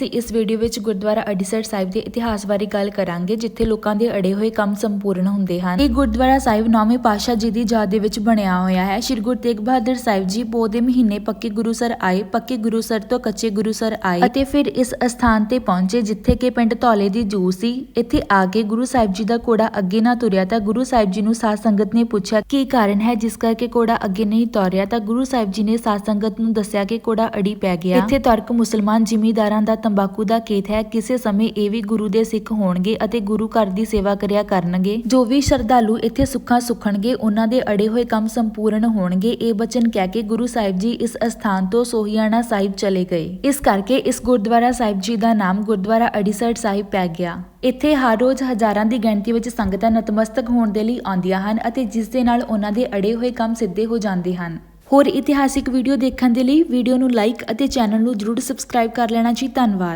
ਤੇ ਇਸ ਵੀਡੀਓ ਵਿੱਚ ਗੁਰਦੁਆਰਾ ਅੜੀਸਰ ਸਾਹਿਬ ਦੇ ਇਤਿਹਾਸ ਬਾਰੇ ਗੱਲ ਕਰਾਂਗੇ, ਜਿੱਥੇ ਲੋਕਾਂ ਦੇ ਅੜੇ ਹੋਏ ਕੰਮ ਸੰਪੂਰਨ ਹੁੰਦੇ ਹਨ। ਇਹ ਗੁਰਦੁਆਰਾ ਸਾਹਿਬ ਨੌਵੇਂ ਪਾਤਸ਼ਾਹ ਜੀ ਦੀ ਯਾਦ ਦੇ ਵਿੱਚ ਬਣਿਆ ਹੋਇਆ ਹੈ। ਸ਼੍ਰੀ ਗੁਰੂ ਤੇਗ ਬਹਾਦਰ ਸਾਹਿਬ ਜੀ ਪੋਹ ਦੇ ਮਹੀਨੇ ਪੱਕੇ ਗੁਰੂਸਰ ਆਏ, ਪੱਕੇ ਗੁਰੂਸਰ ਤੋਂ ਕੱਚੇ ਗੁਰੂਸਰ ਆਏ ਅਤੇ ਫਿਰ ਇਸ ਅਸਥਾਨ ਤੇ ਪਹੁੰਚੇ, ਜਿੱਥੇ ਕਿ ਪਿੰਡ ਧੌਲੇ ਦੀ ਜੂ ਸੀ। ਇੱਥੇ ਆ ਕੇ ਗੁਰੂ ਸਾਹਿਬ ਜੀ ਦਾ ਘੋੜਾ ਅੱਗੇ ਨਾ ਤੁਰਿਆ ਤਾਂ ਗੁਰੂ ਸਾਹਿਬ ਜੀ ਨੂੰ ਸਾਧ ਸੰਗਤ ਨੇ ਪੁੱਛਿਆ, ਕੀ ਕਾਰਨ ਹੈ ਜਿਸ ਕਰਕੇ ਘੋੜਾ ਅੱਗੇ ਨਹੀਂ ਤੁਰਿਆ? ਤਾਂ ਗੁਰੂ ਸਾਹਿਬ ਜੀ ਨੇ ਸਾਧ ਸੰਗਤ ਨੂੰ ਦੱਸਿਆ ਕਿ ਘੋੜਾ ਅੜੀ ਪੈ ਗਿਆ। ਇੱਥੇ ਤਰਕ ਮੁਸਲਮਾਨ ਜਿਮੀਦਾਰਾਂ ਦਾ ਤੰਬਾਕੂ ਦਾ ਖੇਤ ਹੈ। ਕਿਸੇ ਸਮੇਂ ਇਹ ਵੀ ਗੁਰੂ ਦੇ ਸਿੱਖ ਹੋਣਗੇ ਅਤੇ ਗੁਰੂ ਘਰ ਦੀ ਸੇਵਾ ਕਰਿਆ ਕਰਨਗੇ। ਜੋ ਵੀ ਸ਼ਰਧਾਲੂ ਇੱਥੇ ਸੁੱਖਾਂ ਸੁਖਣਗੇ, ਉਹਨਾਂ ਦੇ ਅੜੇ ਹੋਏ ਕੰਮ ਸੰਪੂਰਨ ਹੋਣਗੇ। ਇਹ ਬਚਨ ਕਹਿ ਕੇ ਗੁਰੂ ਸਾਹਿਬ ਜੀ ਇਸ ਅਸਥਾਨ ਤੋਂ ਸੋਹੀਆਣਾ ਸਾਹਿਬ ਚਲੇ ਗਏ। ਇਸ ਕਰਕੇ ਇਸ ਗੁਰਦੁਆਰਾ ਸਾਹਿਬ ਜੀ ਦਾ ਨਾਮ ਗੁਰਦੁਆਰਾ ਅੜੀਸਰ ਸਾਹਿਬ ਪੈ ਗਿਆ। ਇੱਥੇ ਹਰ ਰੋਜ਼ ਹਜ਼ਾਰਾਂ ਦੀ ਗਿਣਤੀ ਵਿੱਚ ਸੰਗਤਾਂ ਨਤਮਸਤਕ ਹੋਣ ਦੇ ਲਈ ਆਉਂਦੀਆਂ ਹਨ ਅਤੇ ਜਿਸ ਦੇ ਨਾਲ ਉਹਨਾਂ ਦੇ ਅੜੇ ਹੋਏ ਕੰਮ ਸਿੱਧੇ ਹੋ ਜਾਂਦੇ ਹਨ। ਹੋਰ ਇਤਿਹਾਸਿਕ ਵੀਡੀਓ ਦੇਖਣ ਦੇ ਲਈ ਵੀਡੀਓ ਨੂੰ ਲਾਈਕ ਅਤੇ ਚੈਨਲ ਨੂੰ ਜਰੂਰ ਸਬਸਕ੍ਰਾਈਬ ਕਰ ਲੈਣਾ ਜੀ। ਧੰਨਵਾਦ।